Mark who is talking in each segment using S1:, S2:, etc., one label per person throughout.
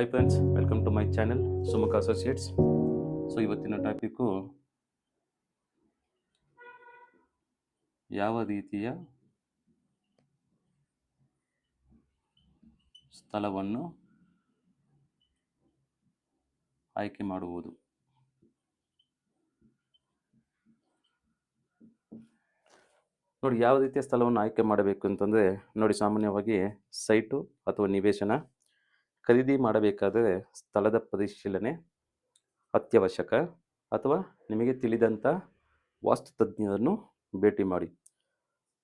S1: Hi friends welcome to my channel Sumukha associates so ಇವತ್ತಿನ topic ಯಾವ ರೀತಿಯ ಸ್ಥಳವನ್ನು ಆಯ್ಕೆ ಮಾಡುವುದು? ನೋಡಿ, ಯಾವ ರೀತಿಯ ಸ್ಥಳವನ್ನು ಆಯ್ಕೆ ಮಾಡಬೇಕು ಅಂತಂದರೆ, ನೋಡಿ ಸಾಮಾನ್ಯವಾಗಿ ಸೈಟು ಅಥವಾ ನಿವೇಶನ ಖರೀದಿ ಮಾಡಬೇಕಾದರೆ ಸ್ಥಳದ ಪರಿಶೀಲನೆ ಅತ್ಯವಶ್ಯಕ ಅಥವಾ ನಿಮಗೆ ತಿಳಿದಂಥ ವಾಸ್ತು ತಜ್ಞರನ್ನು ಭೇಟಿ ಮಾಡಿ.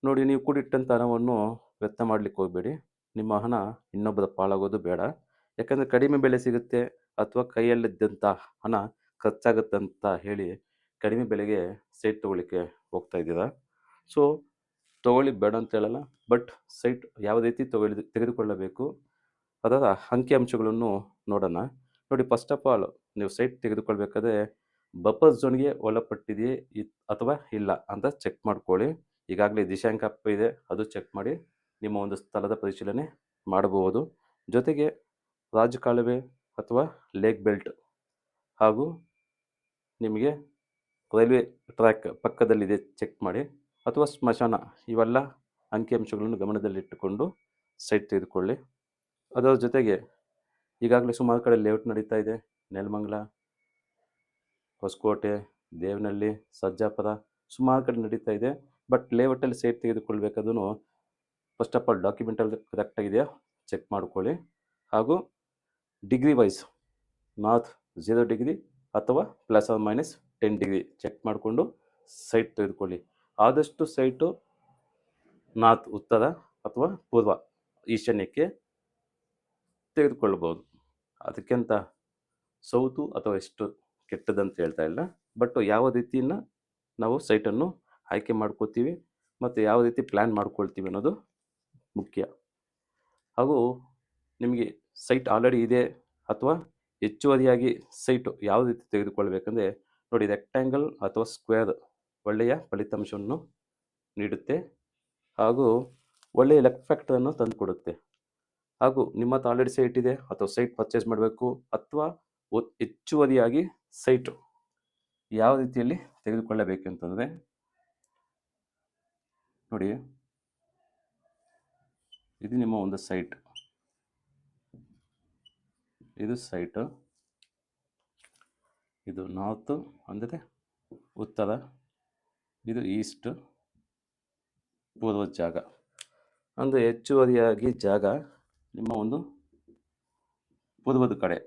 S1: ನೋಡಿ, ನೀವು ಕೂಡಿಟ್ಟಂಥ ಹಣವನ್ನು ವ್ಯರ್ಥ ಮಾಡಲಿಕ್ಕೆ ಹೋಗಬೇಡಿ. ನಿಮ್ಮ ಹಣ ಇನ್ನೊಬ್ಬರ ಪಾಲಾಗೋದು ಬೇಡ. ಯಾಕಂದರೆ ಕಡಿಮೆ ಬೆಲೆ ಸಿಗುತ್ತೆ ಅಥವಾ ಕೈಯಲ್ಲಿದ್ದಂಥ ಹಣ ಖರ್ಚಾಗುತ್ತೆ ಅಂತ ಹೇಳಿ ಕಡಿಮೆ ಬೆಲೆಗೆ ಸೈಟ್ ತೊಗೊಳ್ಳಿಕ್ಕೆ ಹೋಗ್ತಾ ಇದ್ದೀರಾ? ಸೊ, ತೊಗೊಳ್ಳಿ, ಬೇಡ ಅಂತ ಹೇಳಲ್ಲ. ಬಟ್ ಸೈಟ್ ಯಾವ ರೀತಿ ತೊಗೊಳ್ಳಿ, ತೆಗೆದುಕೊಳ್ಳಬೇಕು? ಅದರ ಅಂಕಿಅಂಶಗಳನ್ನು ನೋಡೋಣ. ನೋಡಿ ಫಸ್ಟ್ ಆಫ್ ಆಲ್ ನೀವು ಸೈಟ್ ತೆಗೆದುಕೊಳ್ಬೇಕಾದ್ರೆ ಬಫರ್ ಝೋನ್ಗೆ ಒಳಪಟ್ಟಿದೆಯೇ ಅಥವಾ ಇಲ್ಲ ಅಂತ ಚೆಕ್ ಮಾಡ್ಕೊಳ್ಳಿ. ಈಗಾಗಲೇ ದಿಶಾಂಕ ಇದೆ, ಅದು ಚೆಕ್ ಮಾಡಿ ನಿಮ್ಮ ಒಂದು ಸ್ಥಳದ ಪರಿಶೀಲನೆ ಮಾಡಬಹುದು. ಜೊತೆಗೆ ರಾಜಕಾಲುವೆ ಅಥವಾ ಲೇಕ್ ಬೆಲ್ಟ್ ಹಾಗೂ ನಿಮಗೆ ರೈಲ್ವೆ ಟ್ರ್ಯಾಕ್ ಪಕ್ಕದಲ್ಲಿದೆ ಚೆಕ್ ಮಾಡಿ. ಅಥವಾ ಸ್ಮಶಾನ, ಇವೆಲ್ಲ ಅಂಕಿಅಂಶಗಳನ್ನು ಗಮನದಲ್ಲಿಟ್ಟುಕೊಂಡು ಸೈಟ್ ತೆಗೆದುಕೊಳ್ಳಿ. ಅದರ ಜೊತೆಗೆ ಈಗಾಗಲೇ ಸುಮಾರು ಕಡೆ ಲೇಔಟ್ ನಡೀತಾ ಇದೆ. ನೆಲಮಂಗಲ, ಹೊಸಕೋಟೆ, ದೇವನಹಳ್ಳಿ ಸಜ್ಜಾಪುರ ಸುಮಾರು ಕಡೆ ನಡೀತಾ ಇದೆ. ಬಟ್ ಲೇಔಟಲ್ಲಿ ಸೈಟ್ ತೆಗೆದುಕೊಳ್ಬೇಕಾದ್ರೂ ಫಸ್ಟ್ ಆಫ್ ಆಲ್ ಡಾಕ್ಯುಮೆಂಟಲ್ಲಿ ಕರೆಕ್ಟಾಗಿದೆಯಾ ಚೆಕ್ ಮಾಡ್ಕೊಳ್ಳಿ. ಹಾಗೂ degree wise north zero degree ಅಥವಾ plus or minus ten degree check ಮಾಡಿಕೊಂಡು ಸೈಟ್ ತೆಗೆದುಕೊಳ್ಳಿ. ಆದಷ್ಟು ಸೈಟು ನಾರ್ತ್ ಉತ್ತರ ಅಥವಾ ಪೂರ್ವ ಈಶಾನ್ಯಕ್ಕೆ ತೆಗೆದುಕೊಳ್ಳಬಹುದು. ಅದಕ್ಕಿಂತ ಸೌತು ಅಥವಾ ಎಷ್ಟು ಕೆಟ್ಟದಂತ ಹೇಳ್ತಾ ಇಲ್ಲ. ಬಟ್ ಯಾವ ರೀತಿಯನ್ನ ನಾವು ಸೈಟನ್ನು ಆಯ್ಕೆ ಮಾಡ್ಕೋತೀವಿ ಮತ್ತು ಯಾವ ರೀತಿ ಪ್ಲ್ಯಾನ್ ಮಾಡ್ಕೊಳ್ತೀವಿ ಅನ್ನೋದು ಮುಖ್ಯ. ಹಾಗೂ ನಿಮಗೆ ಸೈಟ್ ಆಲ್ರೆಡಿ ಇದೆ ಅಥವಾ ಹೆಚ್ಚುವರಿಯಾಗಿ ಸೈಟು ಯಾವ ರೀತಿ ತೆಗೆದುಕೊಳ್ಬೇಕಂದ್ರೆ ನೋಡಿ ರೆಕ್ಟ್ಯಾಂಗಲ್ ಅಥವಾ ಸ್ಕ್ವೇರ್ ಒಳ್ಳೆಯ ಫಲಿತಾಂಶವನ್ನು ನೀಡುತ್ತೆ ಹಾಗೂ ಒಳ್ಳೆಯ ಲೆಕ್ ಫ್ಯಾಕ್ಟರನ್ನು ತಂದುಕೊಡುತ್ತೆ. ಹಾಗೂ ನಿಮ್ಮ ಹತ್ರ ಆಲ್ರೆಡಿ ಸೈಟ್ ಇದೆ ಅಥವಾ ಸೈಟ್ ಪರ್ಚೇಸ್ ಮಾಡಬೇಕು ಅಥವಾ ಹೆಚ್ಚುವರಿಯಾಗಿ ಸೈಟು ಯಾವ ರೀತಿಯಲ್ಲಿ ತೆಗೆದುಕೊಳ್ಳಬೇಕು ಅಂತಂದರೆ ನೋಡಿ. ಇದು ನಿಮ್ಮ ಒಂದು ಸೈಟ್. ಇದು ಸೈಟು. ಇದು ನಾರ್ತು ಅಂದರೆ ಉತ್ತರ. ಇದು ಈಸ್ಟ್. ಪೂರ್ವ ಜಾಗ. ಅಂದರೆ ಹೆಚ್ಚುವರಿಯಾಗಿ ಜಾಗ. ನಿಮ್ಮ ಒಂದು ಪೂರ್ವದ ಕಡೆ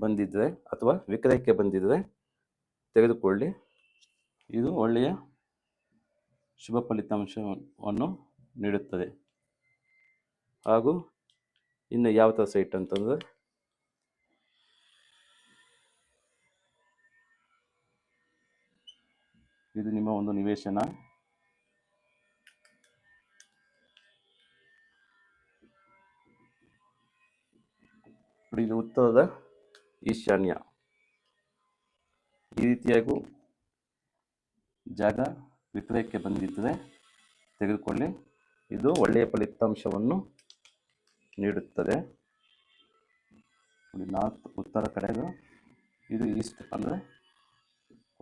S1: ಬಂದಿದ್ದರೆ ಅಥವಾ ವಿಕ್ರಯಕ್ಕೆ ಬಂದಿದ್ದರೆ ತೆಗೆದುಕೊಳ್ಳಿ. ಇದು ಒಳ್ಳೆಯ ಶುಭ ಫಲಿತಾಂಶವನ್ನು ನೀಡುತ್ತದೆ. ಹಾಗೂ ಇನ್ನು ಯಾವ ಥರ ಸೈಟ್ ಅಂತಂದರೆ ಇದು ನಿಮ್ಮ ಒಂದು ನಿವೇಶನ. ಇದು ಉತ್ತರದ ಈಶಾನ್ಯ. ಈ ರೀತಿಯಾಗೂ ಜಾಗ ವಿಕ್ರಯಕ್ಕೆ ಬಂದಿದ್ದರೆ ತೆಗೆದುಕೊಳ್ಳಿ. ಇದು ಒಳ್ಳೆಯ ಫಲಿತಾಂಶವನ್ನು ನೀಡುತ್ತದೆ. ನೋಡಿ, ನಾರ್ತ್, ಉತ್ತರ ಕಡೆಗೂ ಇದು ಈಸ್ಟ್ ಅಂದರೆ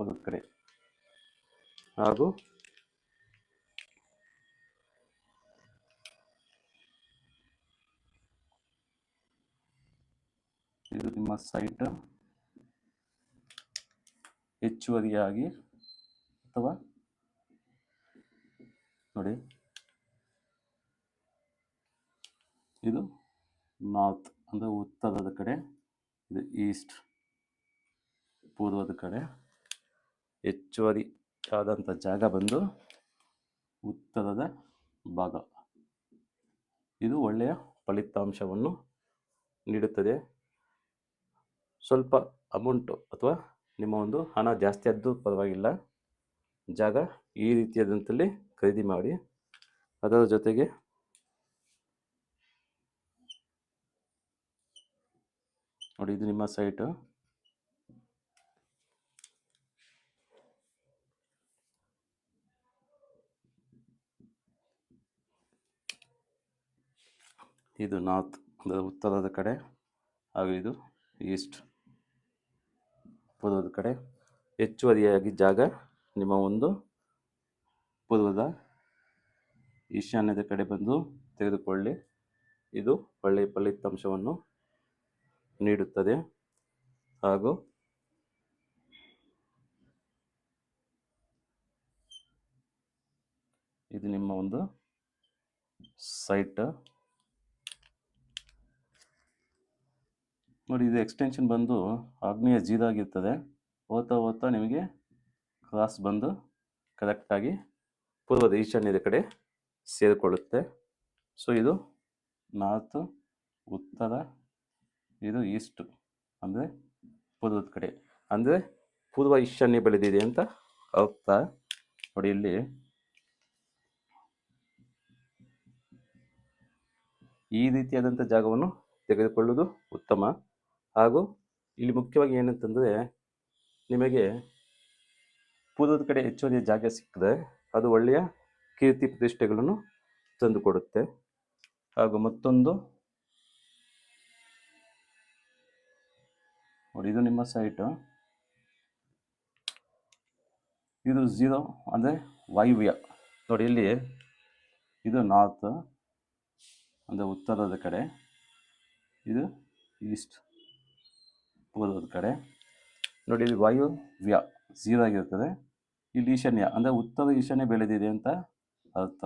S1: ಒಂದು ಕಡೆ. ಹಾಗೂ ಇದು ನಿಮ್ಮ ಸೈಟ್. ಹೆಚ್ಚುವರಿಯಾಗಿ ಅಥವಾ ನೋಡಿ. ಇದು ನಾರ್ತ್ ಅಂದರೆ ಉತ್ತರದ ಕಡೆ, ಇದು ಈಸ್ಟ್ ಪೂರ್ವದ ಕಡೆ. ಹೆಚ್ಚುವರಿ ಆದಂಥ ಜಾಗ ಬಂದು ಉತ್ತರದ ಭಾಗ. ಇದು ಒಳ್ಳೆಯ ಫಲಿತಾಂಶವನ್ನು ನೀಡುತ್ತದೆ. ಸ್ವಲ್ಪ ಅಮೌಂಟು ಅಥವಾ ನಿಮ್ಮ ಒಂದು ಹಣ ಜಾಸ್ತಿ ಆದ್ದು ಪರವಾಗಿಲ್ಲ. ಜಾಗ ಈ ರೀತಿಯಾದಂಥಲ್ಲಿ ಖರೀದಿ ಮಾಡಿ. ಅದರ ಜೊತೆಗೆ ನೋಡಿ ಇದು ನಿಮ್ಮ ಸೈಟು ಇದು ನಾರ್ತ್ ಅಂದರೆ ಉತ್ತರದ ಕಡೆ. ಹಾಗೂ ಇದು ಈಸ್ಟ್ ಪೂರ್ವದ ಕಡೆ. ಹೆಚ್ಚುವರಿಯಾಗಿ ಜಾಗ ನಿಮ್ಮ ಒಂದು ಪೂರ್ವದ ಈಶಾನ್ಯದ ಕಡೆ ಬಂದು ತೆಗೆದುಕೊಳ್ಳಿ. ಇದು ಒಳ್ಳೆಯ ಫಲಿತಾಂಶವನ್ನು ನೀಡುತ್ತದೆ. ಹಾಗೂ ಇದು ನಿಮ್ಮ ಒಂದು ಸೈಟ್. ನೋಡಿ, ಇದು ಎಕ್ಸ್ಟೆನ್ಷನ್ ಬಂದು ಆಗ್ನೇಯ ಜೀದಾಗಿರ್ತದೆ ಓದ್ತಾ ಓದ್ತಾ ನಿಮಗೆ ಕ್ರಾಸ್ ಬಂದು ಕರೆಕ್ಟಾಗಿ ಪೂರ್ವದ ಈಶಾನ್ಯದ ಕಡೆ ಸೇರಿಕೊಳ್ಳುತ್ತೆ. ಸೊ ಇದು ನಾರ್ತು ಉತ್ತರ, ಇದು ಈಸ್ಟು ಅಂದರೆ ಪೂರ್ವದ ಕಡೆ. ಅಂದರೆ ಪೂರ್ವ ಈಶಾನ್ಯ ಬೆಳೆದಿದೆ ಅಂತ ಅರ್ಥ. ನೋಡಿ, ಇಲ್ಲಿ ಈ ರೀತಿಯಾದಂಥ ಜಾಗವನ್ನು ತೆಗೆದುಕೊಳ್ಳುವುದು ಉತ್ತಮ. ಹಾಗೂ ಇಲ್ಲಿ ಮುಖ್ಯವಾಗಿ ಏನಂತಂದರೆ ನಿಮಗೆ ಪೂರ್ವದ ಕಡೆ ಹೆಚ್ಚುವರಿ ಜಾಗ ಸಿಕ್ಕಿದೆ. ಅದು ಒಳ್ಳೆಯ ಕೀರ್ತಿ ಪ್ರತಿಷ್ಠೆಗಳನ್ನು ತಂದುಕೊಡುತ್ತೆ. ಹಾಗೂ ಮತ್ತೊಂದು ನೋಡಿ, ಇದು ನಿಮ್ಮ ಸೈಟು. ಇದು ಝೀರೋ ಅಂದರೆ ವಾಯುವ್ಯ. ನೋಡಿ, ಇಲ್ಲಿ ಇದು ನಾರ್ತ್ ಅಂದರೆ ಉತ್ತರದ ಕಡೆ. ಇದು ಈಸ್ಟ್. ಪೂರ್ವದ ಕಡೆ. ನೋಡಿ, ಇಲ್ಲಿ ವಾಯುವ್ಯ ಝೀರೋ ಆಗಿರ್ತದೆ. ಇಲ್ಲಿ ಈಶಾನ್ಯ, ಅಂದರೆ ಉತ್ತರ ಈಶಾನ್ಯ ಬೆಳೆದಿದೆ ಅಂತ ಅರ್ಥ.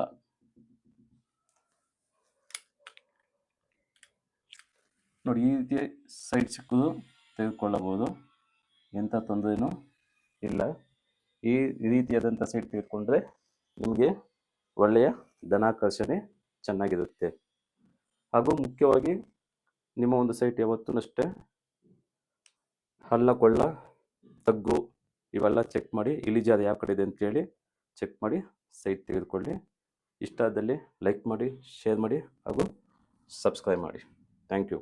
S1: ನೋಡಿ, ಈ ರೀತಿ ಸೈಡ್ ಸಿಕ್ಕುದು ತೆಗೆದುಕೊಳ್ಳಬಹುದು. ಎಂಥ ತೊಂದರೆನೂ ಇಲ್ಲ. ಈ ರೀತಿಯಾದಂಥ ಸೈಟ್ ತೆಗೆದುಕೊಂಡ್ರೆ ನಿಮಗೆ ಒಳ್ಳೆಯ ಧನಾಕರ್ಷಣೆ ಚೆನ್ನಾಗಿರುತ್ತೆ. ಹಾಗೂ ಮುಖ್ಯವಾಗಿ ನಿಮ್ಮ ಒಂದು ಸೈಟ್ ಯಾವತ್ತೂ ಅಷ್ಟೇ ಹಳ್ಳ ಕೊಳ್ಳ ತಗ್ಗು ಇವೆಲ್ಲ ಚೆಕ್ ಮಾಡಿ, ಇಳಿಜಾರು ಯಾವ ಕಡೆ ಇದೆ ಅಂತೇಳಿ ಚೆಕ್ ಮಾಡಿ ಸೈಟ್ ತೆಗೆದುಕೊಳ್ಳಿ. ಇಷ್ಟ ಆದಲ್ಲಿ ಲೈಕ್ ಮಾಡಿ ಶೇರ್ ಮಾಡಿ ಹಾಗೂ ಸಬ್ಸ್ಕ್ರೈಬ್ ಮಾಡಿ. Thank you